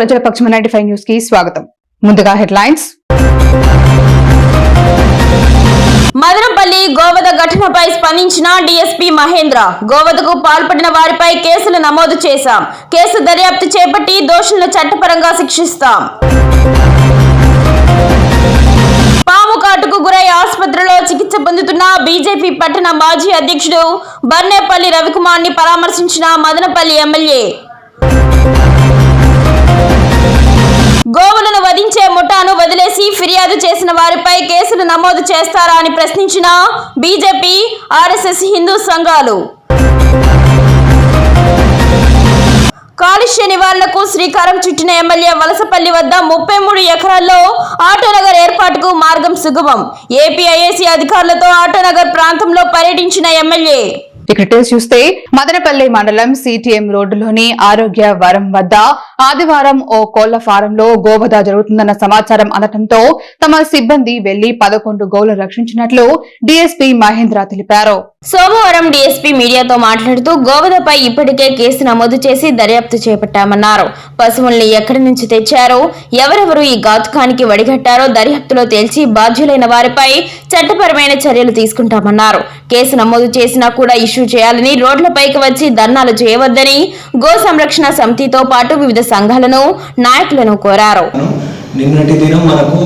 ప్రజల పక్షం ninety five న్యూస్కి స్వాగతం. ముందుగా హెడ్లైన్స్. మదనపల్లి గోవద ఘటనపై స్పందించిన డీఎస్పీ మహేంద్ర గోవదకు పాల్పడిన వారిపై కేసులు నమోదు చేశాం. కేసు దర్యాప్తు చేపట్టి దోషులను చట్టపరంగా శిక్షిస్తాం. పాము కాటుకు గురై ఆసుపత్రిలో చికిత్స పొందుతున్న బీజేపీ పట్టణ మాజీ అధ్యక్షుడు బర్నేపల్లి రవికుమార్ని పరామర్శించిన మదనపల్లి ఎమ్మెల్యే. గోవులను వధించే ముఠాను వదిలేసి ఫిర్యాదు చేసిన వారిపై కేసులు నమోదు చేస్తారా అని ప్రశ్నించిన బీజేపీ ఆర్ఎస్ఎస్ హిందూ సంఘాలు. కాలుష్య నివారణకు శ్రీకారం చుట్టిన ఎమ్మెల్యే వలసపల్లి వద్ద ముప్పై మూడు ఎకరాల్లో ఆటోనగర్ ఏర్పాటుకు మార్గం సుగమం. ఏపీఐఏసీ అధికారులతో ఆటోనగర్ ప్రాంతంలో పర్యటించిన ఎమ్మెల్యే ఇక డీటెయిల్స్ చూస్తే మదనపల్లి మండలం సిటిఎం రోడ్డులోని ఆరోగ్య వరం వద్ద ఆదివారం ఓ కోళ్ళ ఫారంలో గోవధ జరుగుతుందన్న సమాచారం అందటంతో తమ సిబ్బంది వెళ్ళి పదకొండు గోళ్ళు రక్షించినట్లు డీఎస్పీ మహేంద్ర తెలిపారు. సోమవారం డీఎస్పీ మీడియాతో మాట్లాడుతూ గోవధపై ఇప్పటికే కేసు నమోదు చేసి దర్యాప్తు చేపట్టామన్నారు. పశువుల్ని ఎక్కడి నుంచి తెచ్చారో? ఎవరెవరు ఈ ఘాతుకానికి వడిగట్టారో దర్యాప్తులో తేల్చి బాధ్యులైన వారిపై చట్టపరమైన చర్యలు తీసుకుంటామన్నారు. కేసు నమోదు చేసినా కూడా ఇష్యూ చేయాలని రోడ్లపైకి వచ్చి ధర్నాలు చేయవద్దని గో సంరక్షణ సమితితో పాటు వివిధ సంఘాలను నాయకులను కోరారు. నిన్నటి దినం మనకు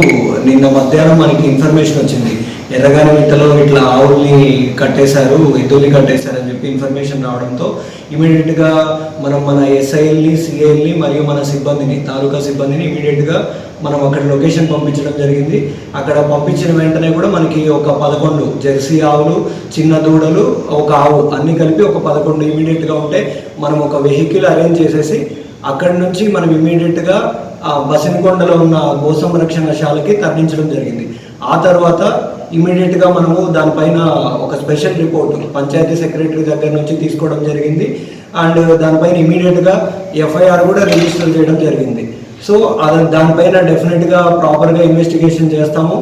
నిన్న మధ్యాహ్నం మనకి ఇన్ఫర్మేషన్ వచ్చింది. ఎర్రగాని మిట్టలో ఇట్లా ఆవుల్ని కట్టేశారు ఎద్దుల్ని కట్టేశారు అని చెప్పి ఇన్ఫర్మేషన్ రావడంతో ఇమీడియట్గా మనం మన ఎస్ఐల్ని సిఐల్ని మరియు మన సిబ్బందిని తాలూకా సిబ్బందిని ఇమీడియట్గా మనం అక్కడ లొకేషన్ పంపించడం జరిగింది. అక్కడ పంపించిన వెంటనే కూడా మనకి ఒక పదకొండు జెర్సీ ఆవులు చిన్న దూడలు ఒక ఆవు అన్ని కలిపి ఒక పదకొండు ఇమీడియట్గా ఉంటే మనం ఒక వెహికల్ అరేంజ్ చేసేసి అక్కడి నుంచి మనం ఇమీడియట్గా ఆ ఉన్న గో సంరక్షణశాలకి తరలించడం జరిగింది. ఆ తర్వాత ఇమీడియట్గా మనము దానిపైన ఒక స్పెషల్ రిపోర్ట్ పంచాయతీ సెక్రటరీ దగ్గర నుంచి తీసుకోవడం జరిగింది. అండ్ దానిపైన ఇమీడియట్గా ఎఫ్ఐఆర్ కూడా రిజిస్టర్ చేయడం జరిగింది. సో దానిపైన డెఫినెట్గా ప్రాపర్గా ఇన్వెస్టిగేషన్ చేస్తాము.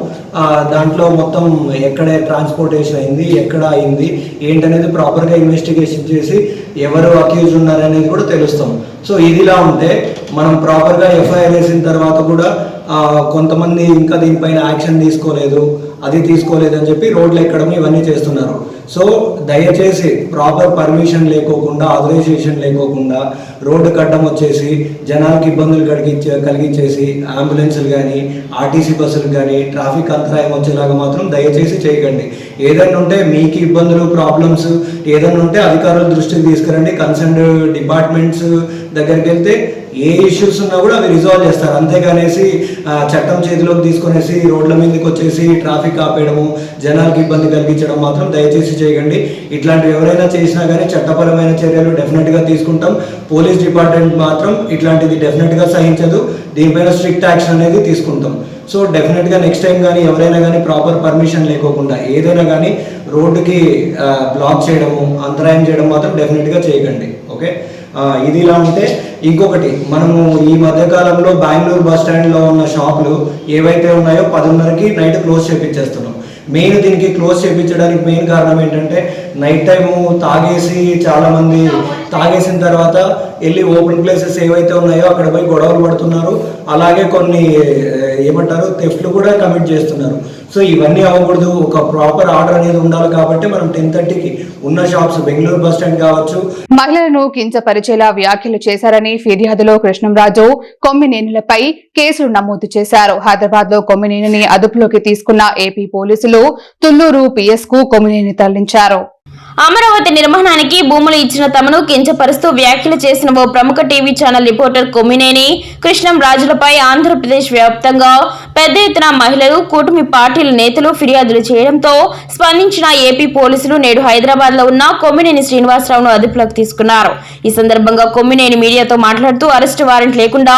దాంట్లో మొత్తం ఎక్కడ ట్రాన్స్పోర్టేషన్ అయింది ఎక్కడ అయింది ఏంటనేది ప్రాపర్గా ఇన్వెస్టిగేషన్ చేసి ఎవరు అక్యూజ్ ఉన్నారనేది కూడా తెలుస్తాం. సో ఇదిలా ఉంటే మనం ప్రాపర్గా ఎఫ్ఐఆర్ వేసిన తర్వాత కూడా కొంతమంది ఇంకా దీనిపైన యాక్షన్ తీసుకోలేదు. అది తీసుకోలేదని చెప్పి రోడ్లు ఎక్కడం ఇవన్నీ చేస్తున్నారు. సో దయచేసి ప్రాపర్ పర్మిషన్ లేకోకుండా ఆథరైజేషన్ లేకోకుండా రోడ్డు కట్టం వచ్చేసి జనాలకు ఇబ్బందులు కలిగించే కలిగించేసి అంబులెన్సులు కానీ ఆర్టీసీ బస్సులు కానీ ట్రాఫిక్ అంతరాయం వచ్చేలాగా మాత్రం దయచేసి చేయకండి. ఏదైనా ఉంటే మీకు ఇబ్బందులు ప్రాబ్లమ్స్ ఏదైనా ఉంటే అధికారుల దృష్టికి తీసుకురండి. కన్సర్న్ డిపార్ట్మెంట్స్ దగ్గరికి వెళ్తే ఏ ఇష్యూస్ ఉన్నా కూడా అవి రిజాల్వ్ చేస్తారు. అంతేగానేసి చట్టం చేతిలోకి తీసుకునేసి రోడ్ల మీదకి వచ్చేసి ట్రాఫిక్ ఆపేయడము జనాలకు ఇబ్బంది కలిగించడం మాత్రం దయచేసి చేయకండి. ఇట్లాంటివి ఎవరైనా చేసినా కానీ చట్టపరమైన చర్యలు డెఫినెట్గా తీసుకుంటాం. పోలీస్ డిపార్ట్మెంట్ మాత్రం ఇట్లాంటిది డెఫినెట్గా సహించదు. దీనిపైన స్ట్రిక్ట్ యాక్షన్ అనేది తీసుకుంటాం. సో డెఫినెట్గా నెక్స్ట్ టైం కానీ ఎవరైనా కానీ ప్రాపర్ పర్మిషన్ లేకోకుండా ఏదైనా కానీ రోడ్డుకి బ్లాక్ చేయడము అంతరాయం చేయడం మాత్రం డెఫినెట్గా చేయకండి. ఇది ఇలా ఉంటే ఇంకొకటి మనము ఈ మధ్యకాలంలో బెంగళూరు బస్ స్టాండ్లో ఉన్న షాపులు ఏవైతే ఉన్నాయో పదిన్నరకి నైట్ క్లోజ్ చేపించేస్తున్నాం. మెయిన్ దీనికి క్లోజ్ చేయించడానికి మెయిన్ కారణం ఏంటంటే నైట్ టైము తాగేసి చాలామంది తాగేసిన తర్వాత వెళ్ళి ఓపెన్ ప్లేసెస్ ఏవైతే ఉన్నాయో అక్కడ పోయి గొడవలు పడుతున్నారు. అలాగే కొన్ని ఏమంటారు తెఫ్ట్లు కూడా కమిట్ చేస్తున్నారు. సో ఇవన్నీ అవ్వకూడదు. ఒక ప్రాపర్ ఆర్డర్ అనేది ఉండాలి కాబట్టి మనం టెన్ థర్టీకి ఉన్న షాప్స్ బెంగళూరు బస్ స్టాండ్ కావచ్చు. మహిళలను కించపరిచేలా వ్యాఖ్యలు చేశారని ఫిర్యాదులో కృష్ణంరాజు కొమ్మినేనులపై కేసులు నమోదు చేశారు. హైదరాబాద్లో కొమ్మినేనిని అదుపులోకి తీసుకున్న ఏపీ పోలీసులు తుల్లూరు పిఎస్కు కొమ్మినేని తరలించారు. అమరావతి నిర్మాణానికి భూములు ఇచ్చిన తమను కించపరుస్తూ వ్యాఖ్యలు చేసిన ఓ ప్రముఖ TV channel reporter Kommineni Krishnam రాజులపై Andhra Pradesh వ్యాప్తంగా పెద్ద ఎత్తున మహిళలు కూటమి పార్టీల నేతలు ఫిర్యాదులు చేయడంతో స్పందించిన ఏపీ పోలీసులు నేడు హైదరాబాద్లో ఉన్న కొమ్మినేని శ్రీనివాసరావును అదుపులోకి తీసుకున్నారు. ఈ సందర్భంగా కొమ్మినేని మీడియాతో మాట్లాడుతూ అరెస్టు వారెంట్ లేకుండా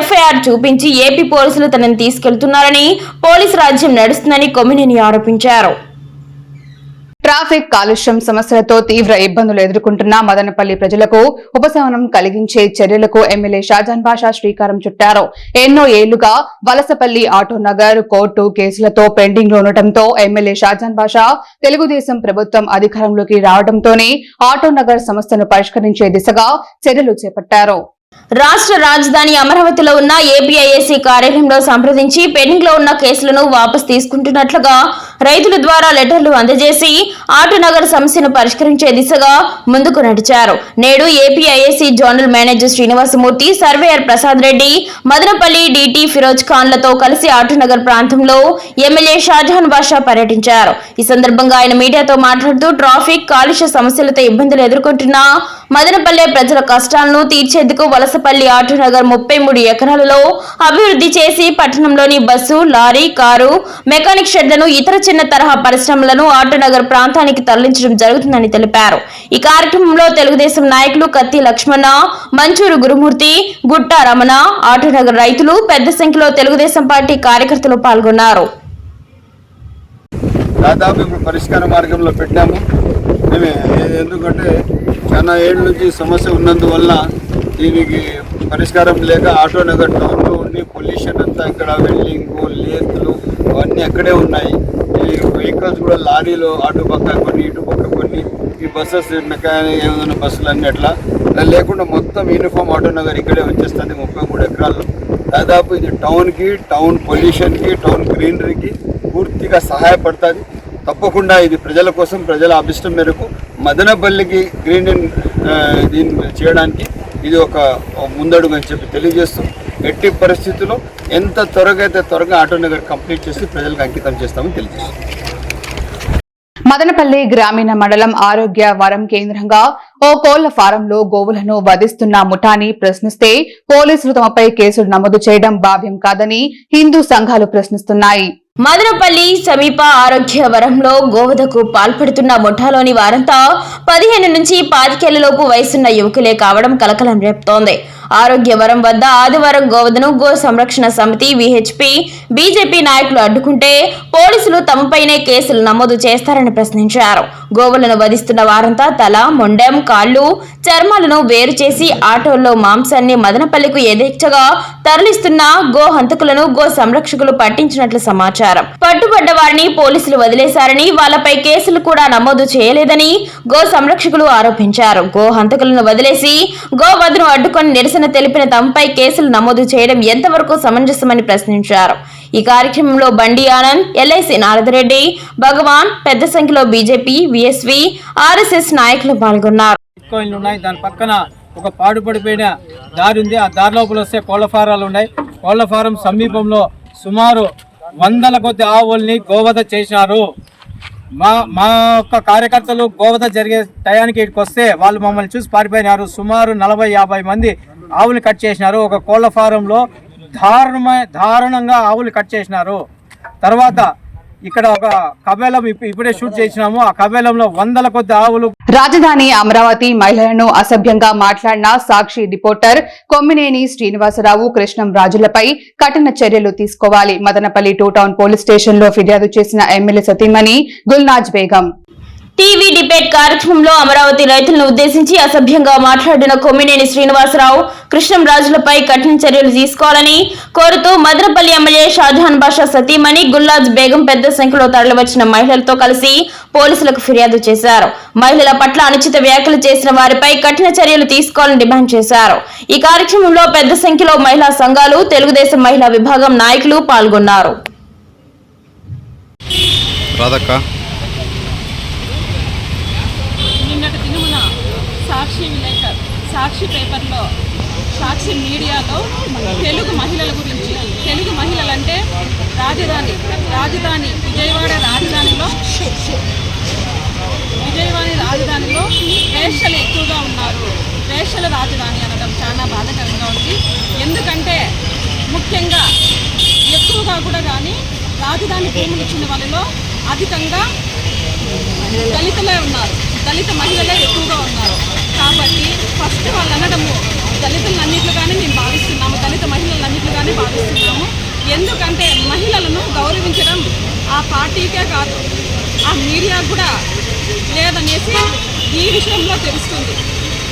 ఎఫ్ఐఆర్ చూపించి ఏపీ పోలీసులు తనని తీసుకెళ్తున్నారని పోలీసు రాజ్యం నడుస్తుందని కొమ్మినేని ఆరోపించారు. ట్రాఫిక్ కాలుష్యం సమస్యలతో తీవ్ర ఇబ్బందులు ఎదుర్కొంటున్న మదనపల్లి ప్రజలకు ఉపశమనం కలిగించే చర్యలకు ఎమ్మెల్యే షాజాన్ బాషా శ్రీకారం చుట్టారు. ఎన్నో ఏళ్ళుగా వలసపల్లి ఆటో నగర్ కోర్టు కేసులతో పెండింగ్లో ఉండటంతో ఎమ్మెల్యే షాజాన్ బాషా తెలుగుదేశం ప్రభుత్వం అధికారంలోకి రావడంతోనే ఆటో నగర్ సమస్యను పరిష్కరించే దిశగా చర్యలు చేపట్టారు. రాష్ట్ర రాజధాని అమరావతిలో ఉన్న ఏపీఐఏసీ కార్యాలయంలో సంప్రదించి పెండింగ్లో ఉన్న కేసులను వాపసు తీసుకుంటున్నట్లుగా రైతుల ద్వారా లెటర్లు అందజేసి ఆటోనగర్ సమస్యను పరిష్కరించే దిశగా ముందుకు నడిచారు. నేడు APIAC zonal manager Srinivasamurthy surveyor Prasad Reddy Madanapalle DT Feroz ఖాన్లతో కలిసి ఆటనగర్ ప్రాంతంలో ఎమ్మెల్యే షాజహాన్ బాషా పర్యటించారు. ఈ సందర్భంగా ఆయన మీడియాతో మాట్లాడుతూ ట్రాఫిక్ కాలుష్య సమస్యలతో ఇబ్బందులు ఎదుర్కొంటున్న మదనపల్లె ప్రజల కష్టాలను తీర్చేందుకు వలసపల్లి ఆటోనగర్ ముప్పై మూడు ఎకరాలలో అభివృద్ధి చేసి పట్టణంలోని బస్సు లారీ కారు మెకానిక్ షెడ్లను ఇతర చిన్న తరహా పరిశ్రమలను ఆటోనగర్ ప్రాంతానికి తరలించడం జరుగుతుందని తెలిపారు. ఈ కార్యక్రమంలో తెలుగుదేశం నాయకులు కత్తి లక్ష్మణ మంచూరు గురుమూర్తి గుట్ట రమణ ఆటోనగర్ రైతులు పెద్ద సంఖ్యలో తెలుగుదేశం పార్టీ కార్యకర్తలు పాల్గొన్నారు. దాదాపు ఇప్పుడు పరిష్కార మార్గంలో పెట్టాము. ఎందుకంటే చాలా ఏళ్ళ నుంచి సమస్య ఉన్నందువల్ల దీనికి పరిష్కారం లేక ఆటో నగర్ టౌన్లో ఉండి పొల్యూషన్ అంతా ఇక్కడ వెల్డింగు లేతులు అవన్నీ అక్కడే ఉన్నాయి. వెహికల్స్ కూడా లారీలు అటు పక్క కొన్ని ఇటు పక్క కొన్ని. ఈ బస్సెస్ మెకానిక్ ఏమైనా బస్సులు అన్ని అట్లా అలా లేకుండా మొత్తం యూనిఫామ్ ఆటో నగర్ ఇక్కడే వచ్చేస్తుంది ముప్పై మూడు ఎకరాలు దాదాపు ఇది టౌన్కి టౌన్ పొల్యూషన్కి టౌన్ గ్రీనరీకి పూర్తిగా సహాయపడుతుంది. తప్పకుండా ఇది ప్రజల కోసం ప్రజల అభిష్టం మేరకు మదనపల్లికి గ్రీన్ దీన్ని చేయడానికి ఇది ఒక ముందడుగు అని చెప్పి తెలియజేస్తూ ఎట్టి పరిస్థితుల్లో ఎంత త్వరగా అయితే త్వరగా ఆటోనగర్ కంప్లీట్ చేసి ప్రజలకు అంకితం చేస్తామని తెలియజేస్తాం మదనపల్లి గ్రామీణ మండలం ఆరోగ్య వరం కేంద్రంగా ఓ కోళ్ళ ఫారంలో గోవులను వధిస్తున్న ముఠాని ప్రశ్నిస్తే పోలీసులు తమపై కేసులు నమోదు చేయడం భావ్యం కాదని హిందూ సంఘాలు ప్రశ్నిస్తున్నాయి. మదనపల్లి సమీప ఆరోగ్య వరంలో గోవధకు పాల్పడుతున్న ముఠాలోని వారంతా పదిహేను నుంచి పాతికేళ్ళలోపు వయసున్న యువకులే కావడం కలకలం రేపుతోంది. ఆరోగ్య వరం వద్ద ఆదివారం గోవధను గో సంరక్షణ సమితి విహెచ్పి బీజేపీ నాయకులు అడ్డుకుంటే పోలీసులు తమపైనే కేసులు నమోదు చేస్తారని ప్రశ్నించారు. గోవులను వధిస్తున్న వారంతా తల మొండెం కాళ్ళు చర్మాలను వేరు చేసి ఆటోల్లో మాంసాన్ని మదనపల్లికు యథేచ్ఛగా తరలిస్తున్న గో హంతకులను గో సంరక్షకులు పట్టించినట్లు సమాచారం. పట్టుబడ్డ వారిని పోలీసులు వదిలేశారని వాళ్ళపై కేసులు కూడా నమోదు చేయలేదని గో సంరక్షకులు ఆరోపించారు. గో హంతకులను వదిలేసి గో వధను అడ్డుకొని నిరసన తెలిపిన తమపై కేసులు నమోదు చేయడం ఎంతవరకు సమంజసమని ప్రశ్నించారు. ఈ కార్యక్రమంలో బండి ఆనంద్ ఎల్ఐసి నారదరెడ్డి భగవాన్ పెద్ద సంఖ్యలో బీజేపీ విఎస్వి ఆర్ఎస్ఎస్ నాయకులు పాల్గొన్నారు. ఉన్నాయి. దాని పక్కన ఒక పాడుపడిపోయిన దారి ఉంది. ఆ దారి లోపల వస్తే కోళ్ళ ఫారాలు ఉన్నాయి. కోళ్ళ ఫారం సమీపంలో సుమారు వందల కొద్ది ఆవుల్ని గోవధ చేసినారు మా మా యొక్క కార్యకర్తలు గోవధ జరిగే టయానికి ఇక్కడికి వస్తే వాళ్ళు మమ్మల్ని చూసి పారిపోయినారు. సుమారు నలభై యాభై మంది ఆవులు కట్ చేసినారు. ఒక కోళ్ళ ఫారంలో దారుణమై దారుణంగా ఆవులు కట్ చేసినారు. తర్వాత ఇక్కడ ఒక కబేలం ఇప్పుడే షూట్ చేసినాము. ఆ కబేలంలో వందల కొద్ది ఆవులు. రాజధాని అమరావతి మహిళలను అసభ్యంగా మాట్లాడిన సాక్షి రిపోర్టర్ కొమ్మినేని శ్రీనివాసరావు కృష్ణం రాజులపై కఠిన చర్యలు తీసుకోవాలి. మదనపల్లి టూ టౌన్ పోలీస్ స్టేషన్లో ఫిర్యాదు చేసిన ఎమ్మెల్యే సతీమణి గుల్నాజ్ బేగం. టీవీ డిబేట్ కార్యక్రమంలో అమరావతి రైతులను ఉద్దేశించి అసభ్యంగా మాట్లాడిన కొమ్మినేని శ్రీనివాసరావు కృష్ణం రాజులపై కఠిన చర్యలు తీసుకోవాలని కోరుతూ మదనపల్లి ఎమ్మెల్యే షాజహాన్ బాషా సతీమణి గుల్లాజ్ బేగం పెద్ద సంఖ్యలో తరలివచ్చిన మహిళలతో కలిసి పోలీసులకు ఫిర్యాదు చేశారు. మహిళల పట్ల అనుచిత వ్యాఖ్యలు చేసిన వారిపై కఠిన చర్యలు తీసుకోవాలని డిమాండ్ చేశారు. ఈ కార్యక్రమంలో పెద్ద సంఖ్యలో మహిళా సంఘాలు తెలుగుదేశం మహిళా విభాగం నాయకులు పాల్గొన్నారు. రాధక్క నిన్నటి దినమున సాక్షి విలేకర్ సాక్షి పేపర్లో సాక్షి మీడియాలో తెలుగు మహిళల గురించి తెలుగు మహిళలంటే రాజధాని రాజధాని విజయవాడ రాజధానిలో విజయవాడ రాజధానిలో వేషలు ఎక్కువగా ఉన్నారు. వేషల రాజధాని అనడం చాలా బాధాకరంగా ఉంది. ఎందుకంటే ముఖ్యంగా ఎక్కువగా కూడా కానీ రాజధాని భూములు ఇచ్చిన వాళ్ళలో అధికంగా దళితులే ఉన్నారు. దళిత మహిళలే ఎక్కువగా ఉన్నారు. కాబట్టి ఫస్ట్ వాళ్ళు అనడము దళితులన్నిట్లుగానే మేము భావిస్తున్నాము. దళిత మహిళలన్నిట్లుగానే భావిస్తున్నాము. ఎందుకంటే మహిళలను గౌరవించడం ఆ పార్టీకే కాదు ఆ మీడియా కూడా లేదనేసి ఈ విషయంలో తెలుస్తుంది.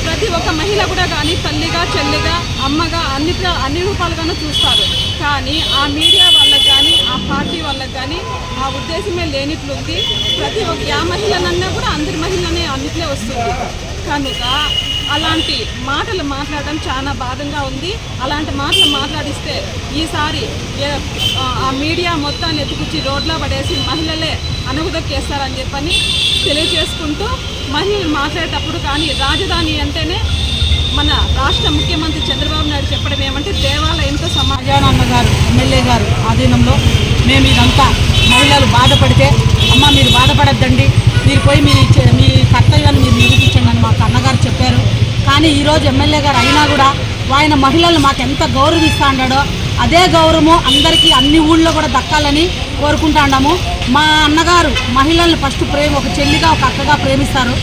ప్రతి ఒక్క మహిళ కూడా కానీ తల్లిగా చెల్లిగా అమ్మగా అన్ని అన్ని రూపాలుగానూ చూస్తారు. కానీ ఆ మీడియా వాళ్ళకి కానీ ఆ పార్టీ వాళ్ళకి కానీ ఆ ఉద్దేశమే లేనిట్లుంది. ప్రతి ఒక్క ఆ మహిళనన్నా కూడా అందరి మహిళనే అన్నిట్లే వస్తుంది. కనుక అలాంటి మాటలు మాట్లాడడం చాలా బాధంగా ఉంది. అలాంటి మాటలు మాట్లాడిస్తే ఈసారి ఏ- ఆ మీడియా మొత్తాన్ని ఎత్తుకుచ్చి రోడ్లో పడేసి మహిళలే అనుగుదక్కేస్తారని చెప్పని తెలియజేసుకుంటూ మహిళలు మాట్లాడేటప్పుడు కానీ రాజధాని అంటేనే మన రాష్ట్ర ముఖ్యమంత్రి చంద్రబాబు నాయుడు చెప్పడం ఏమంటే దేవాలయంతో సమాజం. రాజానన్న గారు ఎమ్మెల్యే గారు ఆధీనంలో మేము ఇదంతా మహిళలు బాధపడితే అమ్మ మీరు బాధపడద్దండి మీరు పోయి మీ మీ కర్తవ్యాన్ని మీరు నిరూపించండి అని మాకు అన్నగారు చెప్పారు. కానీ ఈరోజు ఎమ్మెల్యే గారు అయినా కూడా ఆయన మహిళలు మాకు ఎంత గౌరవిస్తూ ఉన్నాడో అదే గౌరవము అందరికీ అన్ని ఊళ్ళో కూడా దక్కాలని కోరుకుంటా మా అన్నగారు మహిళల్ని ఫస్ట్ ప్రేమ ఒక చెల్లిగా ఒక అక్కగా ప్రేమిస్తారు.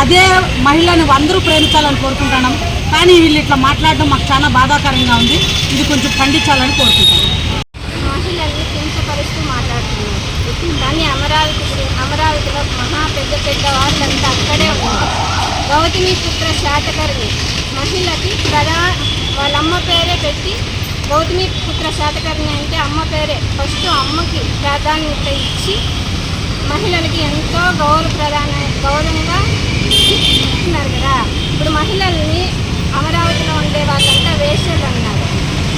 అదే మహిళని అందరూ ప్రేమించాలని కోరుకుంటున్నాం కానీ వీళ్ళు ఇట్లా మాట్లాడడం మాకు చాలా బాధాకరంగా ఉంది. ఇది కొంచెం ఖండించాలని కోరుకుంటాను మహిళల్ని కించపరుస్తూ మాట్లాడుతున్నారు అమరావతి అమరావతిలో మహా పెద్ద పెద్ద వాళ్ళంతా అక్కడే ఉన్నారు. గౌతమి పుత్ర శాతకర్ణి మహిళకి ప్రధా వాళ్ళ అమ్మ పేరే పెట్టి గౌతమి పుత్ర శాతకర్ణి అంటే అమ్మ పేరే. ఫస్ట్ అమ్మకి ప్రాధాన్యత ఇచ్చి మహిళలకి ఎంతో గౌరవ ప్రధాన గౌరవంగా ఇస్తున్నారు కదా. ఇప్పుడు మహిళల్ని అమరావతిలో ఉండే వాళ్ళంతా వేసేది అన్నారు.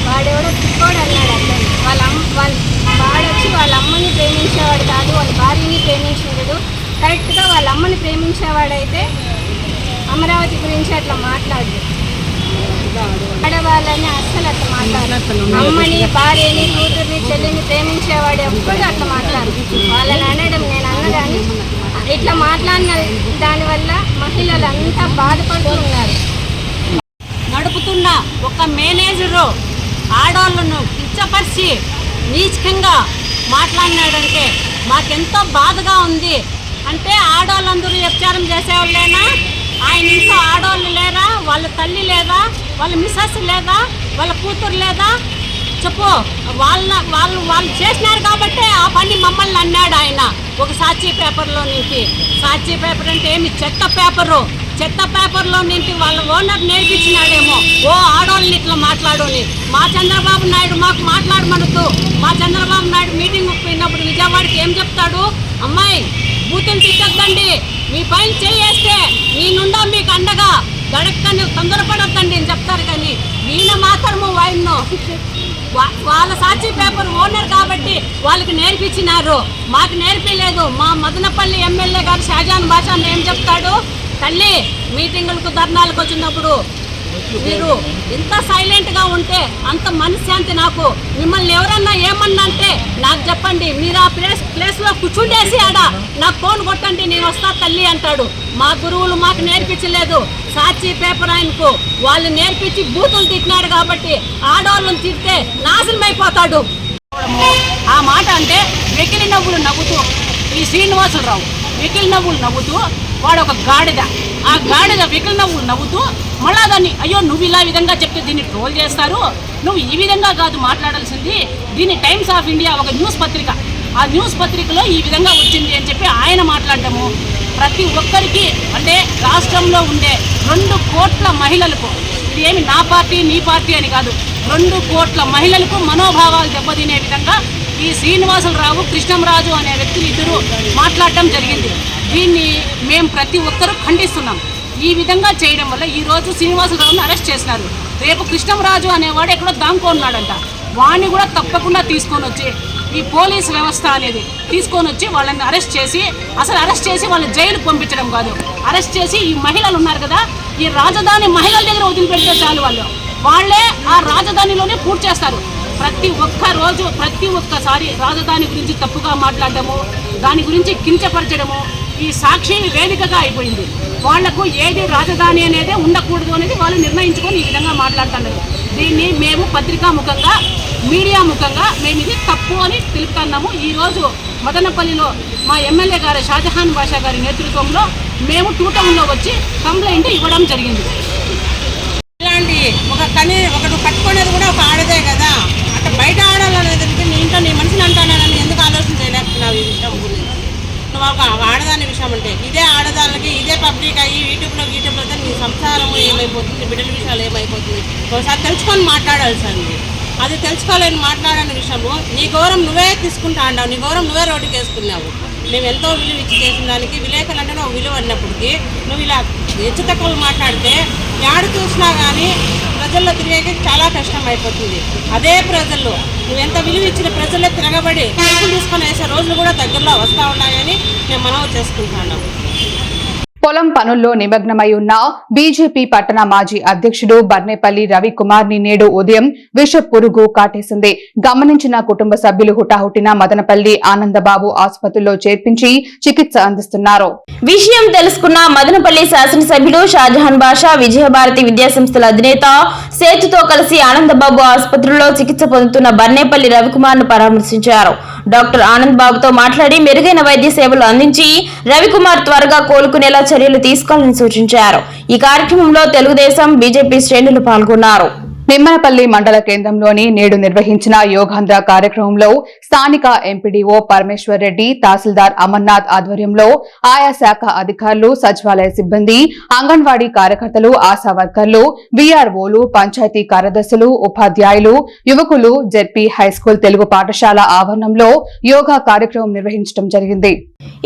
వాడెవడో తిక్కోడు అన్నాడు అతను. వాళ్ళ వాళ్ళు వాళ్ళ వాడొచ్చి వాళ్ళ అమ్మని ప్రేమించేవాడు కాదు వాళ్ళ భార్యని ప్రేమించాడు కరెక్ట్గా వాళ్ళ అమ్మని ప్రేమించేవాడైతే అమరావతి గురించి అట్లా మాట్లాడు ఆడవాళ్ళని అస్సలు అట్లా మాట్లాడు అమ్మని భార్యని కూతుర్ని చెల్లిని ప్రేమించేవాడు ఎప్పుడు అట్లా మాట్లాడు వాళ్ళని అనడం నేను అన్న కానీ ఇట్లా మాట్లాడిన దానివల్ల మహిళలంతా బాధపడుతూ ఉన్నారు. నడుపుతున్న ఒక మేనేజరు ఆడవాళ్ళను కించపరిచి నీచకంగా మాట్లాడినాడంటే మాకెంతో బాధగా ఉంది. అంటే ఆడవాళ్ళందరూ వ్యభిచారం చేసేవాళ్ళేనా? ఆయన ఇంట్లో ఆడవాళ్ళు లేరా? వాళ్ళ తల్లి లేదా? వాళ్ళ మిస్సెస్ లేదా? వాళ్ళ కూతురు లేదా? చెప్పు. వాళ్ళ వాళ్ళు వాళ్ళు చేసినారు కాబట్టి ఆ పని మమ్మల్ని అన్నాడు ఆయన. ఒక సాక్షి పేపర్లో నుంచి. సాక్షి పేపర్ అంటే ఏమి? చెత్త పేపరు. చెత్త పేపర్లో నుంచి వాళ్ళ ఓనర్ నేర్పించినాడేమో. ఓ ఆడవాళ్ళని ఇట్లా మాట్లాడని. మా చంద్రబాబు నాయుడు మాకు మాట్లాడమనద్దు. మా చంద్రబాబు నాయుడు మీటింగ్ పోయినప్పుడు విజయవాడకి ఏం చెప్తాడు? అమ్మాయి బూతులు తిట్టద్దండి. మీ పైన చేయేస్తే నేనుండా మీకు అండగా గడక్కని తొందరపడొద్దండి అని చెప్తారు కానీ ఈయన మాత్రము వాయిన్ను. వాళ్ళ సాక్షి పేపర్ ఓనర్ కాబట్టి వాళ్ళకి నేర్పించినారు. మాకు నేర్పించలేదు మా మదనపల్లి ఎమ్మెల్యే గారు షాజాన్ భాష ఏం చెప్తాడు? తల్లి మీటింగులకు ధర్నాలకు వచ్చినప్పుడు మీరు ఎంత సైలెంట్గా ఉంటే అంత మనశ్శాంతి నాకు. మిమ్మల్ని ఎవరన్నా ఏమన్నా అంటే నాకు చెప్పండి మీరు ఆ ప్లేస్ ప్లేస్లో కూర్చుండేసి ఆడ నాకు ఫోన్ కొట్టండి నేను వస్తా తల్లి అంటాడు. మా గురువులు మాకు నేర్పించలేదు. సాక్షి పేపర్ ఆయనకు. వాళ్ళు నేర్పించి బూతులు తిట్టినాడు కాబట్టి ఆడవాళ్ళని తిడితే నాశనమైపోతాడు. అయిపోతాడు ఆ మాట అంటే వెకిలి నవ్వులు నవ్వుతూ ఈ శ్రీనివాసరావు వెకిలి నవ్వులు నవ్వుతూ వాడు ఒక గాడిద. ఆ గాడిద వెకిలి నవ్వులు నవ్వుతూ మళ్ళా దాన్ని అయ్యో నువ్వు ఇలా విధంగా చెప్తే దీన్ని ట్రోల్ చేస్తారు. నువ్వు ఈ విధంగా కాదు మాట్లాడాల్సింది. దీన్ని టైమ్స్ ఆఫ్ ఇండియా ఒక న్యూస్ పత్రిక. ఆ న్యూస్ పత్రికలో ఈ విధంగా వచ్చింది అని చెప్పి ఆయన మాట్లాడటము ప్రతి ఒక్కరికి అంటే రాష్ట్రంలో ఉండే రెండు కోట్ల మహిళలకు ఇది ఏమి నా పార్టీ నీ పార్టీ అని కాదు రెండు కోట్ల మహిళలకు మనోభావాలు దెబ్బతినే విధంగా ఈ శ్రీనివాసులరావు కృష్ణంరాజు అనే వ్యక్తులు ఇద్దరు మాట్లాడటం జరిగింది. దీన్ని మేము ప్రతి ఒక్కరూ ఖండిస్తున్నాం. ఈ విధంగా చేయడం వల్ల ఈ రోజు అరెస్ట్ చేసినారు. రేపు కృష్ణంరాజు అనేవాడు ఎక్కడో దాంకోన్నాడంట. వాడిని కూడా తప్పకుండా తీసుకొని వచ్చి ఈ పోలీస్ వ్యవస్థ అనేది తీసుకొని వచ్చి వాళ్ళని అరెస్ట్ చేసి అసలు అరెస్ట్ చేసి వాళ్ళని జైలుకు పంపించడం కాదు. అరెస్ట్ చేసి ఈ మహిళలు ఉన్నారు కదా ఈ రాజధాని మహిళల దగ్గర వదిలిపెడితే చాలు వాళ్ళు. వాళ్ళే ఆ రాజధానిలోనే పూర్తి చేస్తారు. ప్రతి ఒక్క రోజు ప్రతి ఒక్కసారి రాజధాని గురించి తప్పుగా మాట్లాడటము దాని గురించి కించపరచడము ఈ సాక్షి వేదికగా అయిపోయింది. వాళ్ళకు ఏది రాజధాని అనేది ఉండకూడదు అనేది వాళ్ళు నిర్ణయించుకొని ఈ విధంగా మాట్లాడుతున్నారు. దీన్ని మేము పత్రికా ముఖంగా మీడియా ముఖంగా మేము ఇది తప్పు అని తెలుపుతున్నాము ఈరోజు మదనపల్లిలో మా ఎమ్మెల్యే గారు షాజహాన్ బాషా గారి నేతృత్వంలో మేము టూ టౌన్లో వచ్చి కంప్లైంట్ ఇవ్వడం జరిగింది ఇలాంటి ఒక కని ఒకటి పట్టుకునేది కూడా ఒక ఆడదే కదా అంటే బయట ఆడాలనేది నీ ఇంట్లో నీ మనిషిని అంటానని ఎందుకు ఆలోచన చేయలేకపోతున్నావు ఈ విషయం గురించి నువ్వు ఒక ఆడదాని విషయం అంటే ఇదే ఆడదానికి ఇదే పబ్లిక్ అయ్యి యూట్యూబ్లో యూట్యూబ్లో అయితే నీ సంసారం ఏమైపోతుంది బిడ్డల విషయాలు ఏమైపోతుంది? ఒకసారి తెలుసుకొని మాట్లాడాల్సింది అది తెలుసుకోలేని మాట్లాడని విషయము. నీ గౌరవం నువ్వే తీసుకుంటా అన్నావు నీ గౌరవం నువ్వే రోడ్డుకి వేసుకున్నావు మేము ఎంతో విలువ ఇచ్చి చేసిన దానికి విలేకరులు అంటే నువ్వు విలువ అన్నప్పటికీ నువ్వు ఇలా హెచ్చు తక్కువలు మాట్లాడితే యాడు చూసినా కానీ ప్రజల్లో తిరిగేకి చాలా కష్టం అయిపోతుంది అదే ప్రజల్లో నువ్వు ఎంత విలువ ఇచ్చిన ప్రజల్లో తిరగబడి చెప్పులు తీసుకొని వేసే రోజులు కూడా దగ్గరలో వస్తూ ఉన్నాయని మేము మనవి చేసుకుంటున్నాం పొలం పనుల్లో నిమగ్నమై ఉన్న బీజేపీ పట్టణ మాజీ అధ్యక్షుడు బర్నేపల్లి రవికుమార్ని నేడు ఉదయం విష పురుగు కాటేసింది. గమనించిన కుటుంబ సభ్యులు హుటాహుటిన మదనపల్లి ఆనందబాబు ఆసుపత్రిలో చేర్పించి చికిత్స అందిస్తున్నారు. విషయం తెలుసుకున్న మదనపల్లి శాసనసభ్యుడు షాజహాన్ బాషా విజయభారతి విద్యాసంస్థల అధినేత సేతుతో కలిసి ఆనందబాబు ఆసుపత్రిలో చికిత్స పొందుతున్న బర్నేపల్లి రవికుమార్ను పరామర్శించారు. డాక్టర్ ఆనంద్ బాబుతో మాట్లాడి మెరుగైన వైద్య సేవలు అందించి రవికుమార్ త్వరగా కోలుకునేలా చర్యలు తీసుకోవాలని సూచించారు. ఈ కార్యక్రమంలో తెలుగుదేశం బీజేపీ శ్రేణులు పాల్గొన్నారు. నిమ్మనపల్లి మండల కేంద్రంలోని నేడు నిర్వహించిన యోగాంధ్ర కార్యక్రమంలో స్థానిక ఎంపీడీఓ పరమేశ్వర్ రెడ్డి తహసీల్దార్ అమర్నాథ్ ఆధ్వర్యంలో ఆయా శాఖ అధికారులు సచివాలయ సిబ్బంది అంగన్వాడీ కార్యకర్తలు ఆశా వర్కర్లు వీఆర్ఓలు పంచాయతీ కార్యదర్శులు ఉపాధ్యాయులు యువకులు జెడ్పీ హైస్కూల్ తెలుగు పాఠశాల ఆవరణంలో యోగా కార్యక్రమం నిర్వహించడం జరిగింది.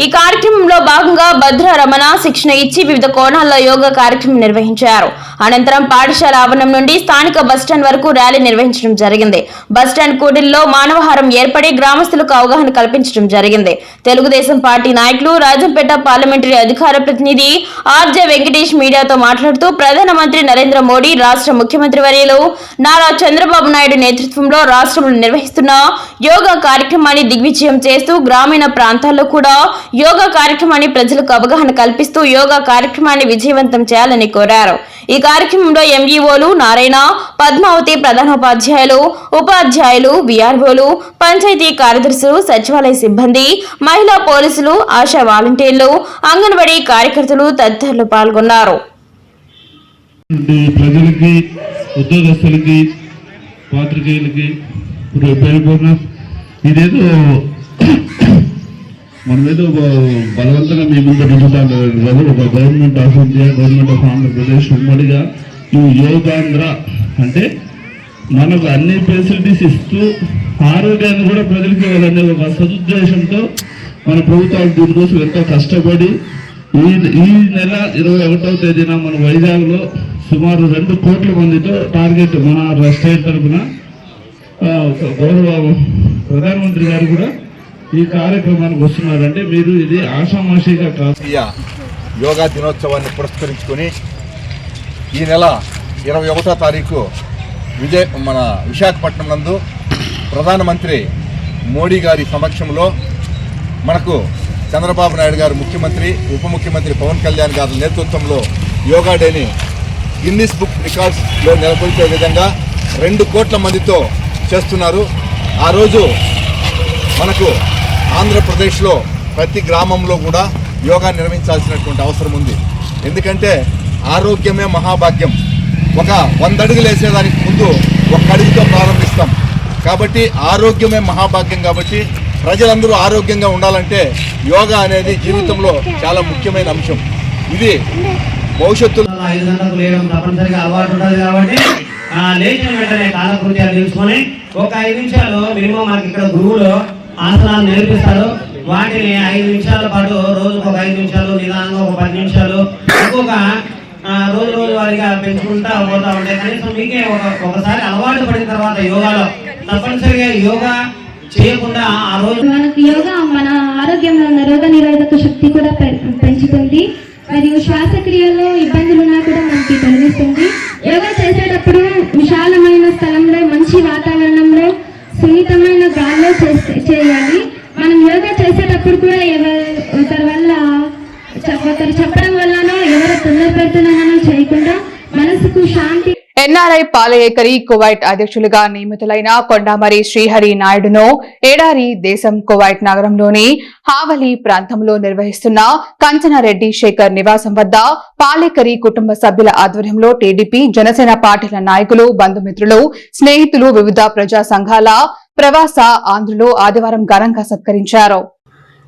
ఈ కార్యక్రమంలో భాగంగా భద్ర రమణ శిక్షణ ఇచ్చి వివిధ కోణాల్లో యోగా కార్యక్రమం నిర్వహించారు. అనంతరం పాఠశాల ఆవరణం నుండి స్థానిక బస్టాండ్ వరకు ర్యాలీ నిర్వహించడం జరిగింది. బస్టాండ్ కూడిల్లో మానవహారం ఏర్పడి గ్రామస్తులకు అవగాహన కల్పించడం జరిగింది. తెలుగుదేశం పార్టీ నాయకులు రాజంపేట పార్లమెంటరీ అధికార ప్రతినిధి ఆర్జే వెంకటేష్ మీడియాతో మాట్లాడుతూ ప్రధానమంత్రి నరేంద్ర మోడీ రాష్ట్ర ముఖ్యమంత్రి వర్యులు నారా చంద్రబాబు నాయుడు నేతృత్వంలో రాష్ట్రంలో నిర్వహిస్తున్న యోగా కార్యక్రమాన్ని దిగ్విజయం చేస్తూ గ్రామీణ ప్రాంతాల్లో కూడా యోగా కార్యక్రమాన్ని ప్రజలకు అవగాహన కల్పిస్తూ యోగా కార్యక్రమాన్ని విజయవంతం చేయాలని కోరారు. ఈ కార్యక్రమంలో ఎంఈఓలు నారాయణ పద్మావతి ప్రధానోపాధ్యాయులు ఉపాధ్యాయులు విఆర్ఓలు పంచాయతీ కార్యదర్శులు సచివాలయ సిబ్బంది మహిళా పోలీసులు ఆశా వాలంటీర్లు అంగన్వాడీ కార్యకర్తలు తదితరులు పాల్గొన్నారు. ప్రజలకి ఉద్యోగస్తులకి పాత్రికేయులకి ఇదేదో మనం ఏదో ఒక బలవంతంగా మీ ముందు నిలుపుతాను ఒక government of India government of Andhra Pradesh ఉమ్మడిగా ఈ యోగాంధ్ర అంటే మనకు అన్ని ఫెసిలిటీస్ ఇస్తూ ఆరోగ్యాన్ని కూడా ప్రజలకి ఇవ్వాలనే ఒక సదుద్దేశంతో మన ప్రభుత్వాలు దీనికోసం ఎంతో కష్టపడి ఈ ఈ నెల ఇరవై ఒకటవ తేదీన మన వైజాగ్లో సుమారు రెండు కోట్ల మందితో టార్గెట్ మన స్టేట్ తరఫున గౌరవ ప్రధానమంత్రి గారు కూడా ఈ కార్యక్రమానికి వస్తున్నారంటే మీరు ఇది ఆషామాషిగా కాదు. జాతీయ యోగా దినోత్సవాన్ని పురస్కరించుకొని ఈ నెల ఇరవై ఒకటో తారీఖు విజయ మన విశాఖపట్నం నందు ప్రధానమంత్రి మోడీ గారి సమక్షంలో మనకు చంద్రబాబు నాయుడు గారు ముఖ్యమంత్రి ఉప ముఖ్యమంత్రి పవన్ కళ్యాణ్ గారి నేతృత్వంలో యోగా డేని గిన్నిస్ బుక్ రికార్డ్స్లో నెలకొల్పే విధంగా రెండు కోట్ల మందితో చేస్తున్నారు. ఆ రోజు మనకు ఆంధ్రప్రదేశ్లో ప్రతి గ్రామంలో కూడా యోగా నిర్వహించాల్సినటువంటి అవసరం ఉంది. ఎందుకంటే ఆరోగ్యమే మహాభాగ్యం. ఒక వంద అడుగులు వేసేదానికి ముందు ఒక అడుగుతో ప్రారంభిస్తాం. కాబట్టి ఆరోగ్యమే మహాభాగ్యం కాబట్టి ప్రజలందరూ ఆరోగ్యంగా ఉండాలంటే యోగా అనేది జీవితంలో చాలా ముఖ్యమైన అంశం. ఇది భవిష్యత్తులో అలవాటు కాబట్టి లేచిన వెంటనే కాలకృత్యాలు తెలుసుకొని ఒక ఐదు నిమిషాలు మినిమం మనకి ఇక్కడ గురువులో ఆసనాలు నేర్పిస్తారు వాటిని ఐదు నిమిషాల పాటు రోజుకు ఒక ఐదు నిమిషాలు నిదానంగా ఒక పది నిమిషాలు ఇంకొక రోజు రోజు వారిగా పెంచుకుంటా పోతా ఉంటాయి కనీసం మీకే ఒక ఒకసారి అలవాటు పడిన తర్వాత యోగాలో తప్పనిసరిగా యోగా చేయకుండా ఆ రోజు మనకు యోగా మన ఆరోగ్యంలో ఉన్న రోగ నిరోధక శక్తి కూడా పెంచుతుంది. మరియు శ్వాసక్రియలో ఇబ్బందులు ఉన్నా కూడా మనకి తొలగిస్తుంది. యోగా చేసేటప్పుడు విశాలమైన స్థలంలో మంచి వాతావరణంలో సున్నితమైన గాల్లో చేయాలి. మనం యోగా చేసేటప్పుడు కూడా ఎవరు ఒకరి వల్ల ఒకరు చెప్పడం వల్లనో ఎవరు తొందర పెడుతున్నానో చేయకుండా మనసుకు శాంతి ఎన్ఆర్ఐ పాలయేకరి కువైట్ అధ్యక్షులుగా నియమితులైన కొండామరి శ్రీహరి నాయుడును ఏడారి దేశం కువైట్ నగరంలోని హావలి ప్రాంతంలో నిర్వహిస్తున్న కంచనారెడ్డి శేఖర్ నివాసం వద్ద పాలేకరి కుటుంబ సభ్యుల ఆధ్వర్యంలో టీడీపీ జనసేన పార్టీల నాయకులు బంధుమిత్రులు స్నేహితులు వివిధ ప్రజా సంఘాల ప్రవాస ఆంధ్రులు ఆదివారం ఘనంగా సత్కరించారు.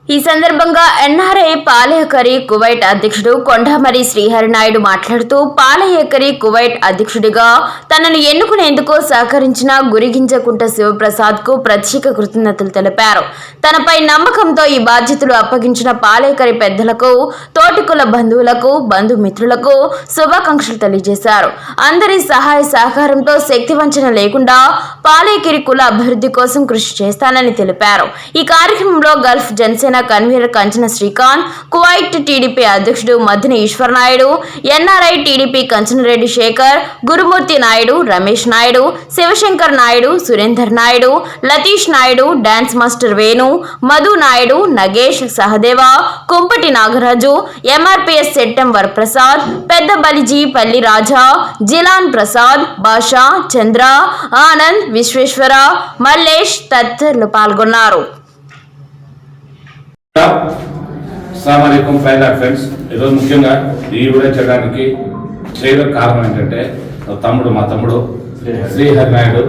ఈ సందర్భంగా ఎన్ఆర్ఐ పాలయకరి కువైట్ అధ్యక్షుడు కొండమరి శ్రీహరినాయుడు మాట్లాడుతూ పాలయకరి కువైట్ అధ్యక్షుడిగా తనను ఎన్నుకునేందుకు సహకరించిన గురిగింజకుంట శివప్రసాద్కు ప్రత్యేక కృతజ్ఞతలు తెలిపారు. తనపై నమ్మకంతో ఈ బాధ్యతలు అప్పగించిన పాలేకరి పెద్దలకు తోటికుల బంధువులకు బంధుమిత్రులకు శుభాకాంక్షలు తెలియజేశారు. అందరి సహాయ సహకారంతో శక్తి వంచన లేకుండా పాలేకిరి కుల అభివృద్ధి కోసం కృషి చేస్తానని తెలిపారు. ఈ కార్యక్రమంలో Gulf Janasena convener Kanchana Srikanth Kuwait TDP అధ్యక్షుడు Maddina Eshwar Naidu NRI TDP Kanchanareddy Sekhar Gurumurthy Naidu Ramesh Naidu Sivashankar Naidu Surender Naidu Latheesh Naidu dance master Venu Madhu Naidu Nagesh Sahadeva Kumpati Nagaraju MRPS September Varaprasad పెద్ద బలిజీ పల్లి రాజా జిలాన్ ప్రసాద్ బాషా చంద్ర ఆనంద్ విశ్వేశ్వర మల్లేష్ తదితరులు పాల్గొన్నారు. అస్సలం ఫైదా friends ఈరోజు ముఖ్యంగా ఈ video చేయడానికి చేయడం కారణం ఏంటంటే తమ్ముడు మా తమ్ముడు శ్రీహరి. నాయుడు.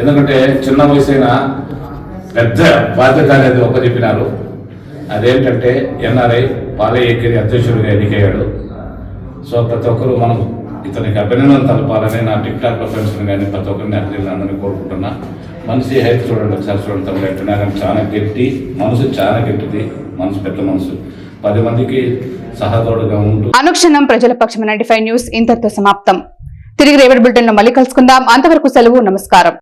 ఎందుకంటే చిన్న వయసైన పెద్ద బాధ్యత అనేది ఒక చెప్పినారు. అదేంటంటే ఎన్ఆర్ఐ పాలే ఎక్కిరి అధ్యక్షుడిగా ఎన్నికయ్యాడు. సో ప్రతి ఒక్కరు మనం ఇతనికి అభినందన తెలపాలని నా టిక్ టాక్లో ఫ్రెండ్స్ కానీ ప్రతి ఒక్కరిని అభినందనని కోరుకుంటున్నా. మనిషి హైట్ చూడండి ఒకసారి చూడండి తమ్ముడు ఎట్టినా కానీ చాలా గట్టి మనసు చాలా గట్టిది. మనసు పెద్ద మనసు. పది మందికి సహతోడుగా ఉంటూ అనుక్షణం ప్రజల పక్షం నైన్టీ ఫైవ్ న్యూస్ ఇంతటితో సమాప్తం. తిరిగి రేవడి బులెటిన్లో మళ్ళీ కలుసుకుందాం. అంతవరకు సెలవు నమస్కారం.